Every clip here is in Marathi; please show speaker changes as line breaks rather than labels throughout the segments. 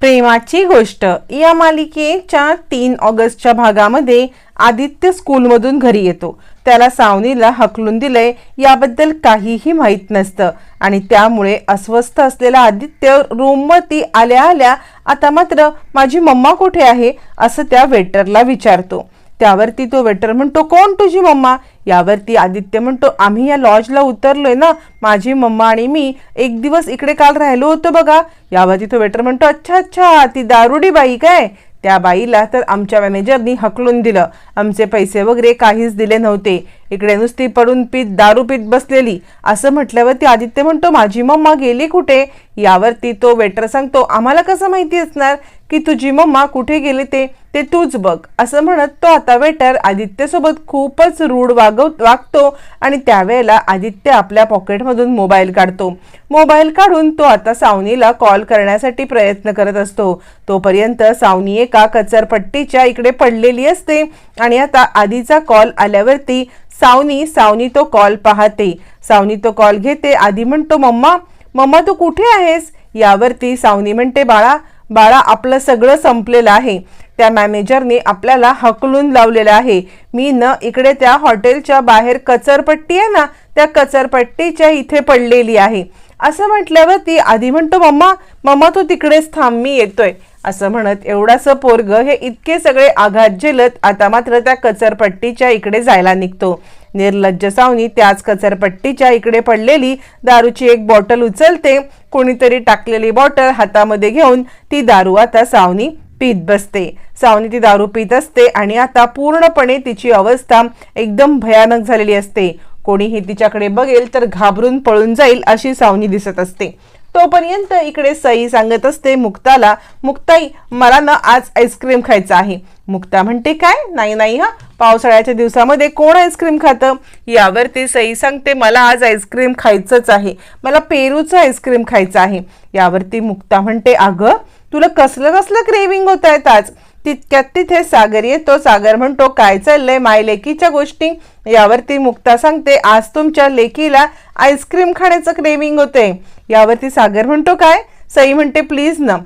प्रेमाची गोष्ट. या मालिकेच्या तीन ऑगस्टच्या भागामध्ये आदित्य स्कूलमधून घरी येतो. त्याला सावनीला हकलून दिलंय याबद्दल काहीही माहीत नसतं. आणि त्यामुळे अस्वस्थ असलेला आदित्य रूमवरती आल्या आल्या आता मात्र माझी मम्मा कुठे आहे? असं त्या वेटरला विचारतो. त्यावरती तो वेटर म्हणतो कोण तुझी मम्मा? यावरती आदित्य म्हणतो आम्ही या लॉजला उतरलोय ना माझी मम्मा आणि मी एक दिवस इकडे काल राहिलो होतो बघा. यावरती तो वेटर म्हणतो अच्छा अच्छा ती दारुडी बाई काय? त्या बाईला तर आमच्या मॅनेजरनी हकलून दिलं. आमचे पैसे वगैरे काहीच दिले नव्हते. इकडे नुसती पडून पीत दारू पीत बसलेली. असं म्हटल्यावरती आदित्य म्हणतो माझी मम्मा गेली कुठे? यावरती तो वेटर सांगतो आम्हाला कसं माहिती असणार की तुझी मम्मा कुठे गेली ते? ते तूच बघ. असं म्हणत तो आता वेटर आदित्यसोबत खूपच रूढ वागव वागतो आणि त्यावेळेला आदित्य आपल्या पॉकेटमधून मोबाईल काढतो. मोबाईल काढून तो आता सावनीला कॉल करण्यासाठी प्रयत्न करत असतो. तोपर्यंत सावनी एका कचरपट्टीच्या इकडे पडलेली असते आणि आता आधीचा कॉल आल्यावरती सावनी सावनी तो कॉल पाहते. सावनी तो कॉल घेते आधी म्हणतो मम्मा मम्मा तू कुठे आहेस? यावरती सावनी म्हणते बाळा बाळा आपलं सगळं संपलेलं आहे. त्या मॅनेजरने आपल्याला हकलून लावलेलं आहे. मी न इकडे त्या हॉटेलच्या बाहेर कचरपट्टी आहे ना त्या कचरपट्टीच्या इथे पडलेली आहे. असं म्हटल्यावर ती आधी म्हणतो मम्मा मम्मा तू तिकडेच थांब मी येतोय. असं म्हणत एवढासं पोरग हे इतके सगळे आघात झेलत आता मात्र त्या कचरपट्टीच्या इकडे जायला निघतो. निर्लज्ज सावनी त्याच कचरपट्टीच्या इकडे पडलेली दारूची एक बॉटल उचलते. कोणीतरी टाकलेली बॉटल हातामध्ये घेऊन ती दारू आता सावनी पीत बसते. सावनी ती दारू पीत असते आणि आता पूर्णपणे तिची अवस्था एकदम भयानक झालेली असते. कोणीही तिच्याकडे बघेल तर घाबरून पळून जाईल अशी सावनी दिसत असते. तोपर्यंत इकडे सई सांगत असते मुक्ताला मुक्ताई मला ना आज आईस्क्रीम खायचं आहे. मुक्ता म्हणते काय? नाही नाही हा. पावसाळ्याच्या दिवसामध्ये कोण आईस्क्रीम खातं? यावरती सई सांगते मला आज आईस्क्रीम खायचंच आहे. मला पेरूचं आईस्क्रीम खायचं आहे. यावरती मुक्ता म्हणते अगं तुला कसलं कसलं क्रेविंग होत आहेत आज? तितक्यात तिथे सागर येतो. सागर म्हणतो काय चाललंय माय लेकीच्या गोष्टी? यावरती मुक्ता सांगते आज तुमच्या लेकीला आईस्क्रीम खाण्याचं क्रेविंग होते. यावरती सागर म्हणतो काय? सई म्हणते प्लीज ना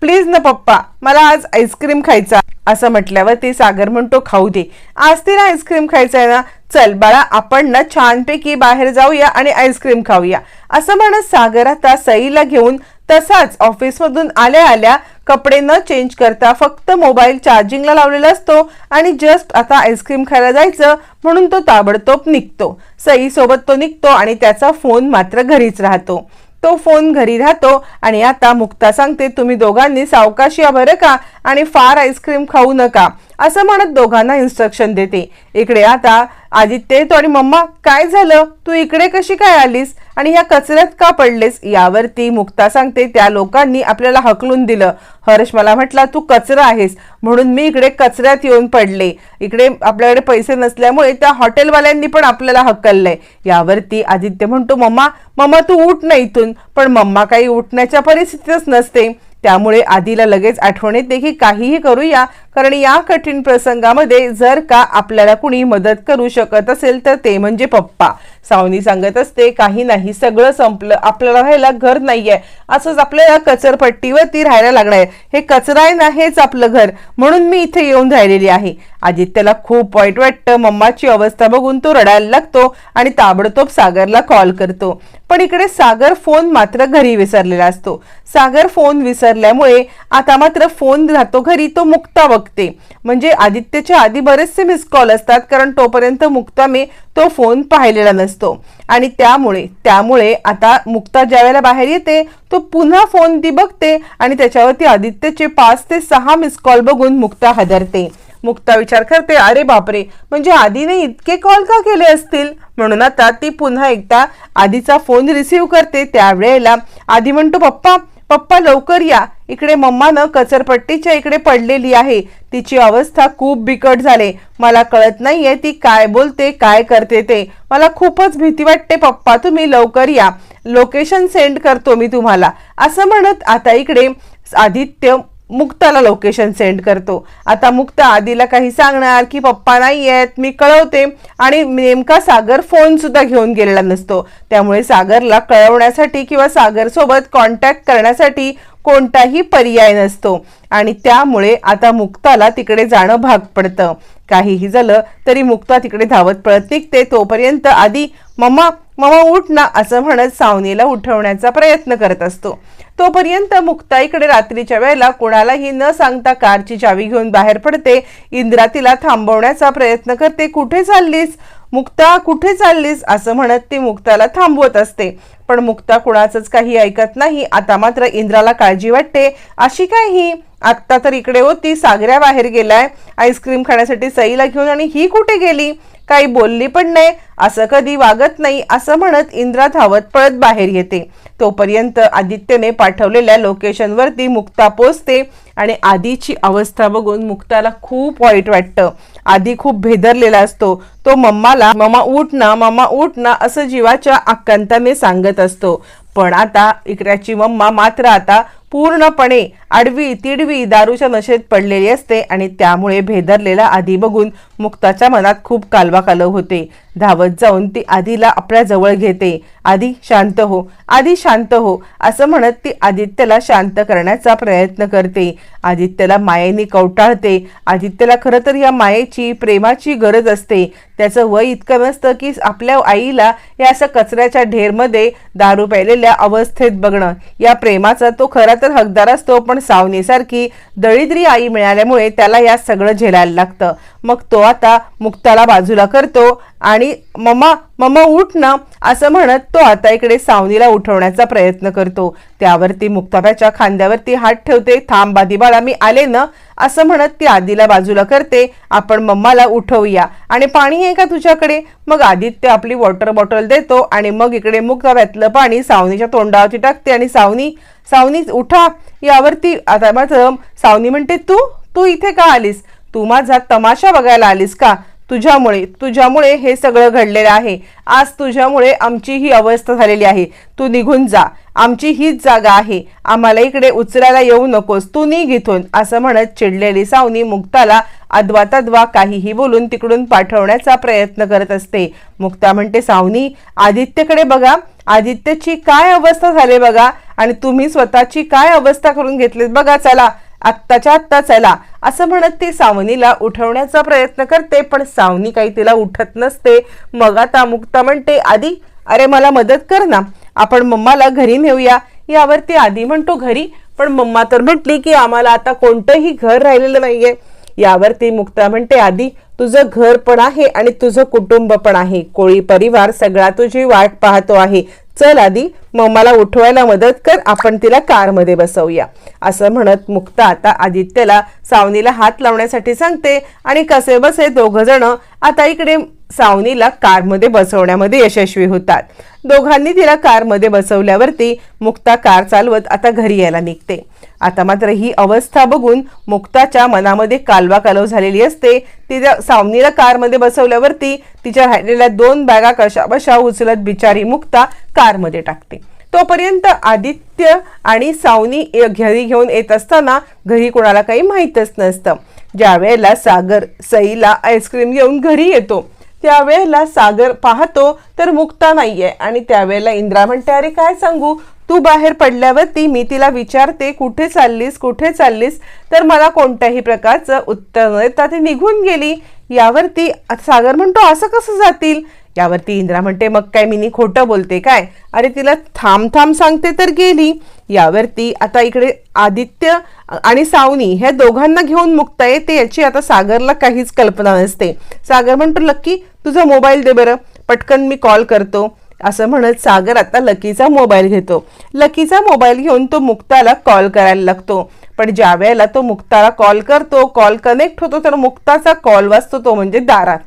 प्लीज ना पप्पा मला आज आईस्क्रीम खायचा असं म्हटल्यावरती सागर म्हणतो खाऊ दे आज तिला आईस्क्रीम खायचं आहे ना. चल बाळा आपण ना छानपैकी बाहेर जाऊया आणि आईस्क्रीम खाऊया. असं म्हणत सागर आता सईला घेऊन तसाच ऑफिसमधून आल्या आल्या कपडे न चेंज करता फक्त मोबाईल चार्जिंगला लावलेला असतो आणि जस्ट आता आईस्क्रीम खायला जायचं म्हणून तो ताबडतोब निघतो. सईसोबत तो निघतो आणि त्याचा फोन मात्र घरीच राहतो. तो फोन घरी राहतो आणि आता मुक्ता सांगते तुम्ही दोघांनी सावकाशिया बरं का आणि फार आईस्क्रीम खाऊ नका असं म्हणत दोघांना इन्स्ट्रक्शन देते. इकडे आता आदित्य येतो आणि मम्मा काय झालं? तू इकडे कशी काय आलीस? आणि ह्या कचऱ्यात का पडलेस? यावरती मुक्ता सांगते त्या लोकांनी आपल्याला हकलून दिलं. हर्ष मला म्हटला तू कचरा आहेस म्हणून मी इकडे कचऱ्यात येऊन पडले. इकडे आपल्याकडे पैसे नसल्यामुळे त्या हॉटेलवाल्यांनी पण आपल्याला हकललंय. यावरती आदित्य म्हणतो मम्मा मम्मा तू उठ ना इथून. पण मम्मा काही उठण्याच्या परिस्थितीच नसते. त्यामुळे आधीला लगेच आठवण येते की काहीही करूया कारण या कठीण प्रसंगामध्ये जर का आपल्याला कुणी मदत करू शकत असेल तर ते म्हणजे पप्पा. सावनी सांगत असते काही नाही सगळं संपलं. आपल्याला राहायला घर नाहीये. असंच आपल्याला कचरपट्टीवरती राहायला लागणार हे कचरा आहे ना हेच आपलं घर. म्हणून मी इथे येऊन राहिलेली आहे. आदित्यला खूप वाईट वाटतं. मम्माची अवस्था बघून तो रडायला लागतो आणि ताबडतोब सागरला कॉल करतो. पण इकडे सागर फोन मात्र घरी विसरलेला असतो. सागर फोन विसरल्यामुळे आता मात्र फोन राहतो घरी तो मुक्ता बघते. म्हणजे आदित्यच्या आधी बरेचसे मिस कॉल असतात कारण तोपर्यंत मुक्ताने तो फोन पाहिलेला नसतो. आणि त्यामुळे त्यामुळे आता मुक्ता ज्या वेळेला बाहेर येते तो पुन्हा फोन ती बघते आणि त्याच्यावरती आदित्यचे पाच ते सहा मिस कॉल बघून मुक्ता हादरते. मुक्ता विचार करते अरे बापरे! म्हणजे आधीने इतके कॉल का केले असतील? म्हणून आता ती पुन्हा एकदा आधीचा फोन रिसीव करते. त्यावेळेला आधी म्हणतो पप्पा पप्पा लवकर या. इकडे मम्मानं कचरपट्टीच्या इकडे पडलेली आहे. तिची अवस्था खूप बिकट झाले. मला कळत नाहीये ती काय बोलते काय करते ते. मला खूपच भीती वाटते पप्पा तुम्ही लवकर या. लोकेशन सेंड करतो मी तुम्हाला. असं म्हणत आता इकडे आदित्य मुक्ताला लोकेशन सेंड करतो. आता मुक्ता आधीला काही सांगणार की पप्पा नाही आहेत मी कळवते. आणि नेमका सागर फोन सुद्धा घेऊन गेलेला नसतो. त्यामुळे सागरला कळवण्यासाठी किंवा सागर सोबत कॉन्टॅक्ट करण्यासाठी कोणताही पर्याय नसतो. आणि त्यामुळे आता मुक्ताला तिकडे जाणं भाग पडतं. काहीही झालं तरी मुक्ता तिकडे धावत पळत निघते. तोपर्यंत आधी मम्मा मम्मा उठ ना असं म्हणत सावनीला उठवण्याचा प्रयत्न करत असतो. तोपर्यंत मुक्ता इकडे रात्रीच्या वेळेला कोणालाही न सांगता कारची चावी घेऊन बाहेर पडते. इंद्रा तिला थांबवण्याचा प्रयत्न करते. कुठे चाललीस? मुक्ता कुठे चाललीस? असं म्हणत ती मुक्ताला थांबवत असते. पण मुक्ता कुणाचंच काही ऐकत नाही. आता मात्र इंद्राला काळजी वाटते. अशी काय ही? आत्ता तर इकडे होती. सागऱ्या बाहेर गेलाय. आईस्क्रीम खाण्यासाठी सईला घेऊन आणि ही कुठे गेली? काही बोलली पण नाही. असं कधी वागत नाही असं म्हणत इंद्रा धावत पळत बाहेर येते. तोपर्यंत आदित्यने पाठवलेल्या लोकेशनवरती मुक्ता पोचते आणि आधीची अवस्था बघून मुक्ताला खूप वाईट वाटतं. आधी खूप भेदरलेला असतो. तो मम्माला मम्मा उठ ना मम्मा उठ ना असं जीवाच्या आकांताने सांगत असतो. पण आता इकड्याची मम्मा मात्र आता पूर्णपणे आडवी तिडवी दारूच्या नशेत पडलेली असते आणि त्यामुळे भेदरलेला आधी बघून मुक्ताच्या मनात खूप कालवाकालव होते. धावत जाऊन ती आधीला आपल्या जवळ घेते. आधी शांत हो आधी शांत हो असं म्हणत ती आदित्यला शांत करण्याचा प्रयत्न करते. आदित्यला मायेने कवटाळते. आदित्यला खरं तर या मायेची प्रेमाची गरज असते. त्याचं वय इतकं नसतं की आपल्या आईला या असं कचऱ्याच्या ढेरमध्ये दारू प्यायलेल्या अवस्थेत बघणं. या प्रेमाचा तो खरा तर हकदार असतो पण सावनीसारखी दळिद्री आई मिळाल्यामुळे त्याला या सगळं झेलायला लागतं. मग तो आता मुक्ताला बाजूला करतो आणि मम्मा मम्मा उठ ना असं म्हणत तो आता इकडे सावनीला उठवण्याचा प्रयत्न करतो. त्यावरती मुक्ताबाच्या खांद्यावरती हात ठेवते थांब बादी बाळा मी आले ना असं म्हणत ती आधीला बाजूला करते. आपण मम्माला उठवूया. आणि पाणी आहे का तुझ्याकडे? मग आदित्य आपली वॉटर बॉटल देतो आणि मग इकडे मुक्ताब्यातलं पाणी सावनीच्या तोंडावरती टाकते आणि सावनी सावनी उठा. यावरती आता माझं सावनी म्हणते तू तू इथे का आलीस? तू माझा तमाशा बघायला आलीस का? तुझ्यामुळे तुझ्यामुळे हे सगळं घडलेलं आहे. आज तुझ्यामुळे आमची ही अवस्था झालेली आहे. तू निघून जा. आमची हीच जागा आहे. आम्हाला इकडे उचलायला येऊ नकोस. तू निघ इथून असं म्हणत चिडलेली सावनी मुक्ताला अद्वा तद्वा काहीही बोलून तिकडून पाठवण्याचा प्रयत्न करत असते. मुक्ता म्हणते सावनी आदित्यकडे बघा. आदित्यची काय अवस्था झाली बघा. आणि तुम्ही स्वतःची काय अवस्था करून घेतलीत बघा. चला आत्ताच्या आत्ता चला असं म्हणत ती सावनीला उठवण्याचा प्रयत्न करते पण सावनी काही तिला उठत नसते. मग आता मुक्ता म्हणते आधी अरे मला मदत कर ना. आपण मम्माला घरी नेऊया. यावरती आधी म्हणतो घरी. पण मम्मा तर म्हटली की आम्हाला आता कोणतंही घर राहिलेलं नाहीये. यावरती मुक्ता म्हणते आधी तुझं घर पण आहे आणि तुझं कुटुंब पण आहे. कोळी परिवार सगळा तुझी वाट पाहतो आहे. चल आधी मम्माला उठवायला मदत कर आपण तिला कारमध्ये बसवूया. असं म्हणत मुक्ता आता आदित्यला सावनीला हात लावण्यासाठी सांगते आणि कसे बसे दोघं जण आता इकडे सावनीला कारमध्ये बसवण्यामध्ये यशस्वी होतात. दोघांनी तिला कारमध्ये बसवल्यावरती मुक्ता कार चालवत आता घरी यायला निघते. आता मात्र ही अवस्था बघून मुक्ताच्या मनामध्ये कालवा कालव झालेली असते. तिच्या सावनीला कारमध्ये बसवल्यावरती तिच्या राहिलेल्या दोन बॅगा कशा बशा उचलत बिचारी मुक्ता कारमध्ये टाकते. तोपर्यंत आदित्य आणि सावनी घरी घेऊन येत असताना घरी कोणाला काही माहीतच नसतं. ज्यावेळेला सागर सईला आईस्क्रीम घेऊन घरी येतो त्यावेळेला सागर पाहतो तर मुक्ता नाहीये. आणि त्यावेळेला इंद्रा म्हणते अरे काय सांगू? तू बाहेर पडल्यावरती मी तिला विचारते कुठे चाललीस? कुठे चाललीस? तर मला कोणत्याही प्रकारचं उत्तर न देता ती निघून गेली. यावरती सागर म्हणतो असं कसं जातील? यावरती इंद्रा म्हणते मग काय मी खोटं बोलते काय? अरे तिला थांब थांब सांगते तर गेली. यावरती आता इकडे आदित्य आणि सावनी ह्या दोघांना घेऊन मुक्ता येते याची आता सागरला काहीच कल्पना नसते. सागर म्हणतो लक्की तुझा मोबाईल दे बरं. पटकन मी कॉल करतो. असं म्हणत सागर आता लकीचा मोबाईल घेतो. लकीचा मोबाईल घेऊन तो मुक्ताला कॉल करायला लागतो. पण ज्या वेळेला तो मुक्ताला कॉल करतो कॉल कनेक्ट होतो तर मुक्ताचा कॉल वाजतो तो म्हणजे दारात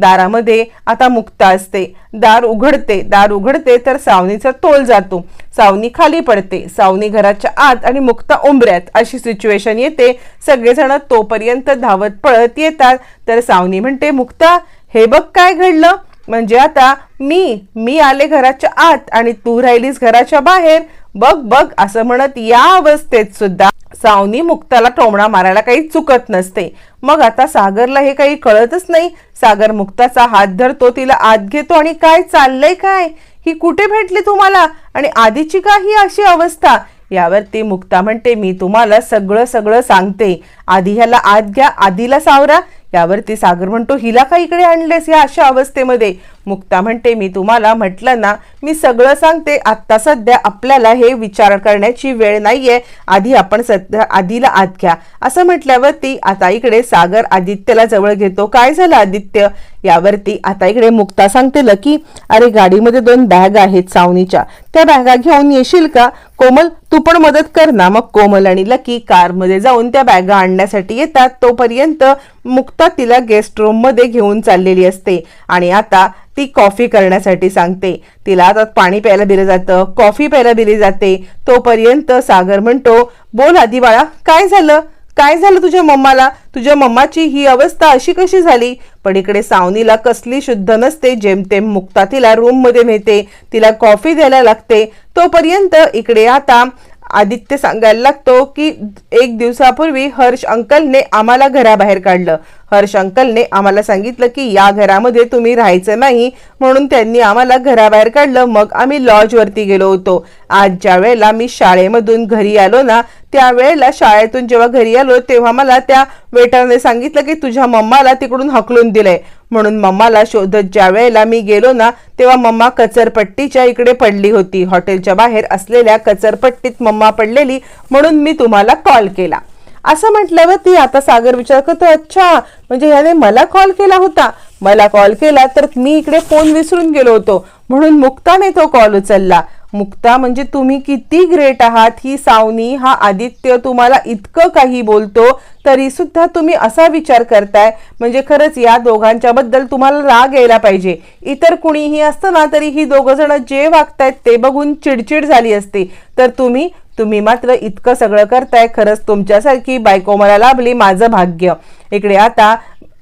दारामध्ये आता मुक्ता असते. दार उघडते दार उघडते तर सावनीचा तोल जातो. सावनी खाली पडते सावनी घराच्या आत आणि मुक्ता उंबऱ्यात अशी सिच्युएशन येते. सगळेजण तोपर्यंत धावत पळत येतात. तर सावनी म्हणते मुक्ता हे बघ काय घडलं. म्हणजे आता मी मी आले घराच्या आत आणि तू राहिलीस घराच्या बाहेर. बघ बघ असं म्हणत या अवस्थेत सुद्धा सावनी मुक्ताला टोमणा मारायला काही चुकत नसते. मग आता सागरला हे काही कळतच नाही. सागर मुक्ताचा हात धरतो तिला आत घेतो आणि काय चाललंय काय? ही कुठे भेटली तुम्हाला? आणि आधीची का ही अशी अवस्था? यावर ती मुक्ता म्हणते मी तुम्हाला सगळं सगळं सांगते. आधी ह्याला आत घ्या आधीला सावरा. यावरती सागर म्हणतो हिला का इकडे आणलेस या अशा अवस्थेमध्ये? मुक्ता म्हणते मी तुम्हाला म्हटलं ना मी सगळं सांगते. आत्ता सध्या आपल्याला हे विचार करण्याची वेळ नाहीये. आधी आपण सध्या आधीला आत घ्या. असं म्हटल्यावरती आता इकडे सागर आदित्यला जवळ घेतो. काय झालं आदित्य? यावरती आता इकडे मुक्ता सांगते लकी अरे गाडीमध्ये दोन बॅग आहेत सावनीच्या. त्या बॅगा घेऊन येशील का? कोमल तू पण मदत कर ना. मग कोमल आणि लकी कारमध्ये जाऊन त्या बॅगा आणण्यासाठी येतात. तोपर्यंत मुक्ता तिला गेस्ट रूममध्ये घेऊन चाललेली असते. आणि आता ती कॉफी करण्यासाठी सांगते. तिला आता पाणी प्यायला दिलं जातं कॉफी प्यायला दिली जाते. तोपर्यंत सागर म्हणतो बोल आधी बाळा काय झालं? काय झालं तुझ्या मम्माला? तुझ्या मम्माची ही अवस्था अशी कशी झाली? पण इकडे सावनीला कसली शुद्ध नसते जेमतेम मुक्ता तिला रूममध्ये नेते तिला कॉफी द्यायला लागते. तोपर्यंत इकडे आता आदित्य सांगायला लागतो की एक दिवसापूर्वी हर्ष अंकलने आम्हाला घराबाहेर काढलं. हर्ष अंकलने आम्हाला सांगितलं की या घरामध्ये तुम्ही राहायचं नाही. म्हणून त्यांनी आम्हाला घराबाहेर काढलं. मग आम्ही लॉजवरती गेलो होतो. आज ज्या वेळेला मी शाळेमधून घरी आलो ना त्यावेळेला शाळेतून जेव्हा घरी आलो तेव्हा मला त्या वेटरने सांगितलं की तुझ्या मम्माला तिकडून हकलून दिलंय. म्हणून मम्माला शोधत ज्या वेळेला मी गेलो ना तेव्हा मम्मा कचरपट्टीच्या इकडे पडली होती. हॉटेलच्या बाहेर असलेल्या कचरपट्टीत मम्मा पडलेली म्हणून मी तुम्हाला कॉल केला. असं म्हटल्यावर ती आता सागर विचार करतो अच्छा म्हणजे ह्याने मला कॉल केला होता. मला कॉल केला तर मी इकडे फोन विसरून गेलो होतो. म्हणून मुक्ताने तो कॉल उचलला. मुक्ता म्हणजे तुम्ही किती ग्रेट आहात? ही सावनी हा आदित्य तुम्हाला इतकं काही बोलतो तरी सुद्धा तुम्ही असा विचार करताय म्हणजे खरंच या दोघांच्या बद्दल तुम्हाला राग यायला पाहिजे. इतर कुणीही असतं ना तरी ही दोघं जण जे वागतायत ते बघून चिडचिड झाली असते. तर तुम्ही तुम्ही मात्र इतकं सगळं करताय खरंच तुमच्यासारखी बायको मला लाभली माझं भाग्य. इकडे आता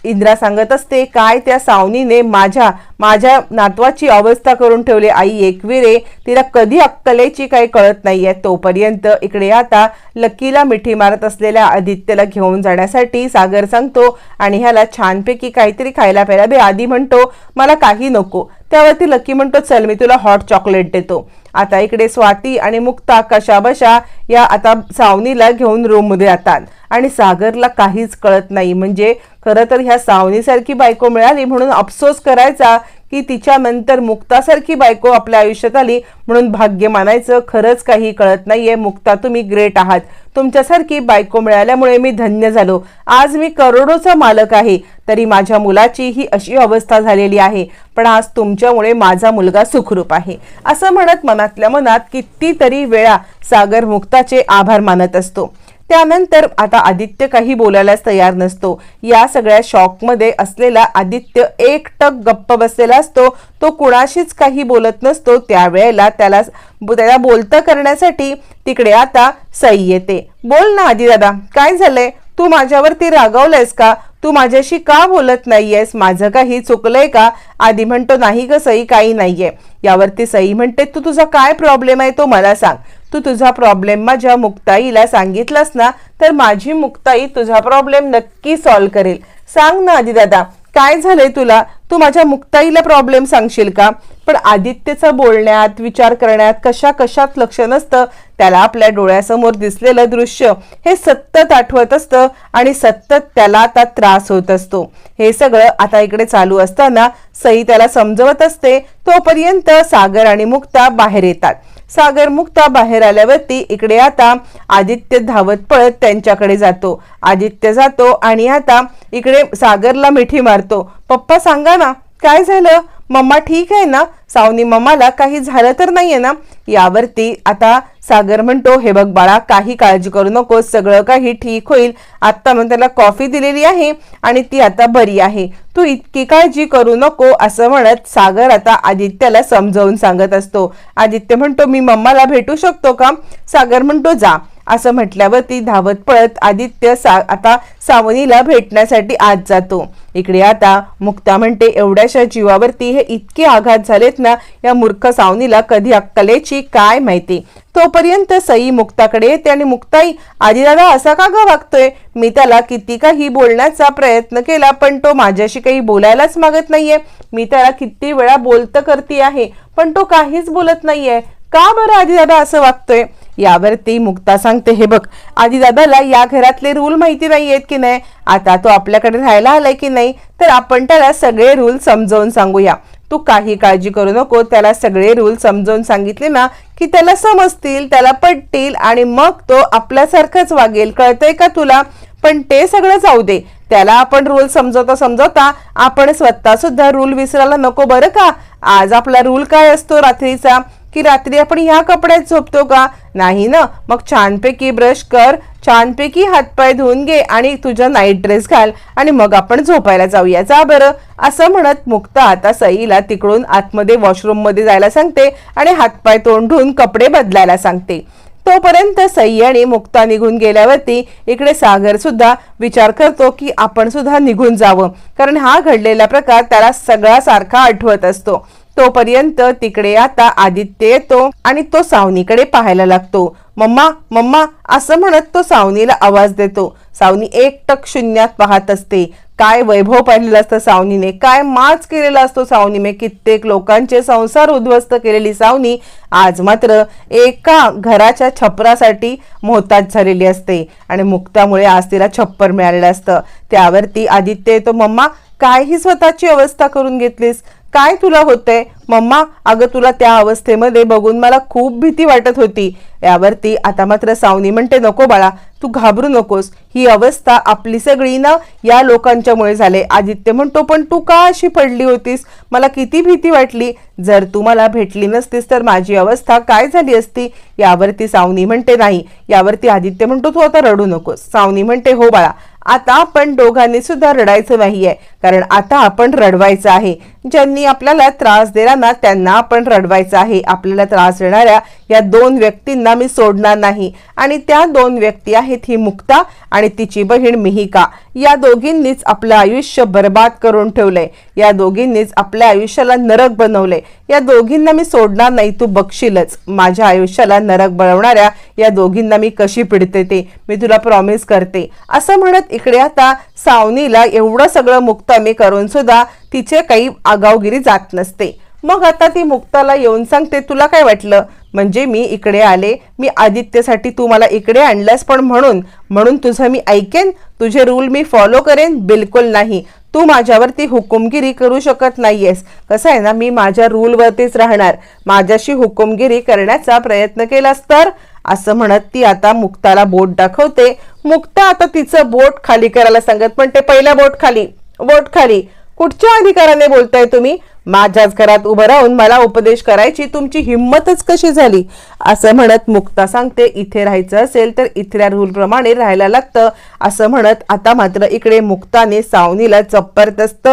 इंद्रा सांगत असते काय त्या सावनीने माझ्या माझ्या नातवाची अवस्था करून ठेवली? आई एकविरे तिला कधी अक्कलेची काही कळत नाहीये. तोपर्यंत इकडे आता लकीला मिठी मारत असलेल्या आदित्यला घेऊन जाण्यासाठी सागर सांगतो आणि ह्याला छानपैकी काहीतरी खायला प्यायला बे आधी म्हणतो मला काही नको. त्यावरती लकी म्हणतो चल मी तुला हॉट चॉकलेट देतो. आता इकडे स्वाती आणि मुक्ता कशाबशा या आता सावनीला घेऊन रूममध्ये जातात आणि सागरला काहीच कळत नाही. म्हणजे खरं तर ह्या सावनीसारखी बायको मिळाली म्हणून अफसोस करायचा की तिच्या नंतर मुक्तासारखी बायको आपल्या आयुष्यात आली म्हणून भाग्य मानायचं खरंच काही कळत नाहीये. मुक्ता तुम्ही ग्रेट आहात. तुमच्यासारखी बायको मिळाल्यामुळे मी धन्य झालो. आज मी करोडोचा मालक आहे. तरी माझ्या मुलाची ही अशी अवस्था झालेली आहे. पण आज तुमच्यामुळे माझा मुलगा सुखरूप आहे. असं म्हणत मनातल्या मनात कितीतरी वेळा सागर मुक्ताचे आभार मानत असतो. त्यानंतर आता आदित्य काही बोलायलाच तयार नसतो. या सगळ्या शॉकमध्ये असलेला आदित्य एकटक गप्प बसलेला असतो. तो कुणाशीच काही बोलत नसतो. त्यावेळेला त्याला त्याला बोलतं करण्यासाठी तिकडे आता सई येते. बोल ना आधी दादा काय झालंय? तू माझ्यावरती रागवलंयस का? तू माझ्याशी का बोलत नाहीयेस? माझं काही चुकलंय का? आधी म्हणतो नाही ग सई काही नाहीये. यावरती सई म्हणते तू तुझा काय प्रॉब्लेम आहे तो मला सांग. तू तुझा प्रॉब्लेम माझ्या मुक्ताईला सांगितलास ना तर माझी मुक्ताई तुझा प्रॉब्लेम नक्की सॉल्व्ह करेल. सांग ना आधी दादा काय झालंय तुला? तू माझ्या मुक्ताईला प्रॉब्लेम सांगशील का? पण आदित्यचं बोलण्यात विचार करण्यात कशा कशात लक्ष नसतं? त्याला आपल्या डोळ्यासमोर दिसलेलं दृश्य हे सतत आठवत असतं आणि सतत त्याला आता त्रास होत असतो. हे सगळं आता इकडे चालू असताना सई त्याला समजवत असते तोपर्यंत सागर आणि मुक्ता बाहेर येतात. सागर मुक्ता बाहेर आल्यावरती इकडे आता आदित्य धावत पळत त्यांच्याकडे जातो. आदित्य जातो आणि आता इकडे सागरला मिठी मारतो. पप्पा सांगा ना काय झालं? मम्मा ठीक आहे ना? सावनी मम्माला काही झालं तर नाहीये ना? यावरती आता सागर म्हणतो हे बघ बाळा काही काळजी करू नको सगळं काही ठीक होईल. आत्ता मग त्याला कॉफी दिलेली आहे आणि ती आता बरी आहे. तू इतकी काळजी करू नको असं म्हणत सागर आता आदित्यला समजावून सांगत असतो. आदित्य म्हणतो मी मम्माला भेटू शकतो का? सागर म्हणतो जा. असं म्हटल्यावरती धावत पळत आदित्य सा आता सावनीला भेटण्यासाठी आत जातो. इकडे आता मुक्ता म्हणते एवढ्याशा जीवावरती हे इतके आघात झालेत ना या मूर्ख सावनीला कधी अक्कलेची काय माहिती? तोपर्यंत सई मुक्ताकडे येते आणि मुक्ताई आजीदादा असा का ग वागतोय? मी त्याला किती काही बोलण्याचा प्रयत्न केला पण तो माझ्याशी काही बोलायलाच मागत नाहीये. मी त्याला किती वेळा बोलत करते आहे पण तो काहीच बोलत नाहीये. का बरं आजीदादा असं वागतोय? यावरती मुक्ता सांगते हे बघ आधी दादाला या घरातले रूल माहिती नाही आहेत की नाही? आता तो आपल्याकडे राहायला आलाय की नाही? तर आपण त्याला सगळे रूल समजावून सांगूया. तू काही काळजी करू नको त्याला सगळे रूल समजावून सांगितले ना की त्याला समजतील त्याला पटतील आणि मग तो आपल्यासारखंच वागेल. कळतंय का तुला? पण ते सगळं जाऊ दे. त्याला आपण रूल समजवता समजवता आपण स्वतः सुद्धा रूल विसरायला नको बरं का? आज आपला रूल काय असतो रात्रीचा? की रात्री आपण ह्या कपड्यात झोपतो का? नाही ना. मग छानपैकी ब्रश कर छानपैकी हातपाय धुवून घे आणि तुझा नाईट ड्रेस घाल आणि मग आपण झोपायला जाऊया. जा बरं. असं म्हणत मुक्ता आता सईला तिकडून आतमध्ये वॉशरूममध्ये जायला सांगते आणि हातपाय तोंड धुवून कपडे बदलायला सांगते. तोपर्यंत सई आणि मुक्ता निघून गेल्यावरती इकडे सागर सुद्धा विचार करतो की आपण सुद्धा निघून जावं. कारण हा घडलेला प्रकार त्याला सगळा सारखा आठवत असतो. तोपर्यंत तिकडे आता आदित्य येतो आणि तो सावनीकडे पाहायला लागतो. मम्मा मम्मा असं म्हणत तो सावनीला आवाज देतो. सावनी एकटक शून्यात पाहत असते. काय वैभव पाहिलेलं असतं सावनीने? काय माच केलेला असतो सावनीने? कित्येक लोकांचे संसार उद्ध्वस्त केलेली सावनी आज मात्र एका घराच्या छपरासाठी मोहताज झालेली असते आणि मुक्तामुळे आज तिला छप्पर मिळालेलं असतं. त्यावरती आदित्य येतो मम्मा काय ही स्वतःची अवस्था करून घेतलीस? काय तुला होतंय? मम्मा अगं तुला त्या अवस्थेमध्ये बघून मला खूप भीती वाटत होती. यावरती आता मात्र सावनी म्हणते नको बाळा तू घाबरू नकोस. ही अवस्था आपली सगळी ना या लोकांच्यामुळे झाले. आदित्य म्हणतो पण तू का अशी पडली होतीस? मला किती भीती वाटली. जर तू मला भेटली नसतीस तर माझी अवस्था काय झाली असती? यावरती सावनी म्हणते नाही. यावरती आदित्य म्हणतो तू आता रडू नकोस. सावनी म्हणते हो बाळा आता आपण दोघांनी सुद्धा रडायचं नाहीये. कारण आता आपण रडवायचं आहे. ज्यांनी आपल्याला त्रास दिला ना त्यांना आपण रडवायचं आहे. आपल्याला त्रास देणाऱ्या या दोन व्यक्तींना मी सोडणार नाही. आणि त्या दोन व्यक्ती आहेत ही मुक्ता आणि तिची बहीण मिहिका. या दोघींनीच आपलं आयुष्य बर्बाद करून ठेवलंय. या दोघींनीच आपल्या आयुष्याला नरक बनवलंय. या दोघींना मी सोडणार नाही तू बघशीलच. माझ्या आयुष्याला नरक बनवणाऱ्या या दोघींना मी कशी पिडते ते? मी तुला प्रॉमिस करते. असं म्हणत इकडे आता सावनीला एवढं सगळं मुक्ता मी करून सुद्धा तिचे काही आगावगिरी जात नसते. मग आता ती मुक्ताला येऊन सांगते तुला काय वाटलं? म्हणजे मी इकडे आले. मी आदित्यसाठी तू मला इकडे आणलंस पण म्हणून. म्हणून तुझं मी ऐकेन. तुझे रूल मी फॉलो करेन. बिलकुल नाही. तू माझ्यावरती हुकुमगिरी करू शकत नाहीयेस. कसं आहे ना मी माझ्या रूलवरतीच राहणार. माझ्याशी हुकुमगिरी करण्याचा प्रयत्न केलास तर असं म्हणत ती आता मुक्ताला बोट दाखवते. मुक्ता आता तिचं बोट खाली करायला सांगत पण ते पहिल्या बोट खाली बोट खाली. कुठच्या अधिकाराने बोलताय तुम्ही? माझ्याच घरात उभं राहून मला उपदेश करायची तुमची हिंमतच कशी झाली? असं म्हणत मुक्ता सांगते इथे राहायचं असेल तर इथल्या रूलप्रमाणे राहायला लागतं. असं म्हणत आता मात्र इकडे मुक्ताने सावनीला जबरदस्त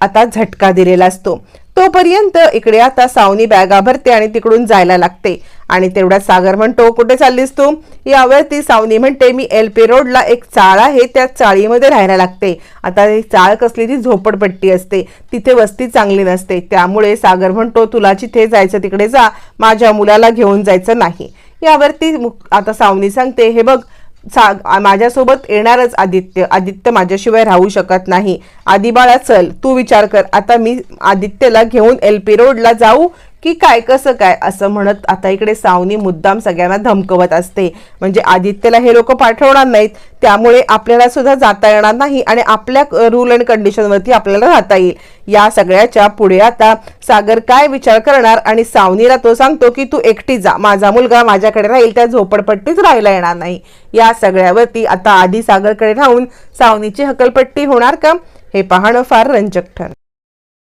आता झटका दिलेला असतो. तोपर्यंत इकडे आता सावनी बॅगा भरते आणि तिकडून जायला लागते. आणि तेवढ्यात सागर म्हणतो कुठे चाललीस तू? यावरती सावनी म्हणते मी एल पी रोडला एक चाळ आहे त्या चाळीमध्ये राहायला लागते. आता ही चाळ कसली ती झोपडपट्टी असते. तिथे वस्ती चांगली नसते. त्यामुळे सागर म्हणतो तुला जिथे जायचं तिकडे जा. माझ्या मुलाला घेऊन जायचं नाही. यावरती आता सावनी सांगते हे बघ सा माझ्यासोबत येणारच आदित्य. आदित्य माझ्याशिवाय राहू शकत नाही. आदिबाळा चल तू विचार कर. आता मी आदित्यला घेऊन एल पी रोडला जाऊ. की काय कसं काय? असं म्हणत आता इकडे सावनी मुद्दाम सगळ्यांना धमकवत असते. म्हणजे आदित्यला हे लोक पाठवणार नाहीत. त्यामुळे आपल्याला सुद्धा जाता येणार नाही आणि आपल्या रूल अँड कंडिशनवरती आपल्याला राहता येईल. या सगळ्याच्या पुढे आता सागर काय विचार करणार आणि सावनीला तो सांगतो की तू एकटी जा. माझा मुलगा माझ्याकडे राहील त्या झोपडपट्टीत राहायला येणार नाही. या सगळ्यावरती आता आधी सागरकडे राहून सावनीची हकलपट्टी होणार का? हे पाहणं फार रंजक ठर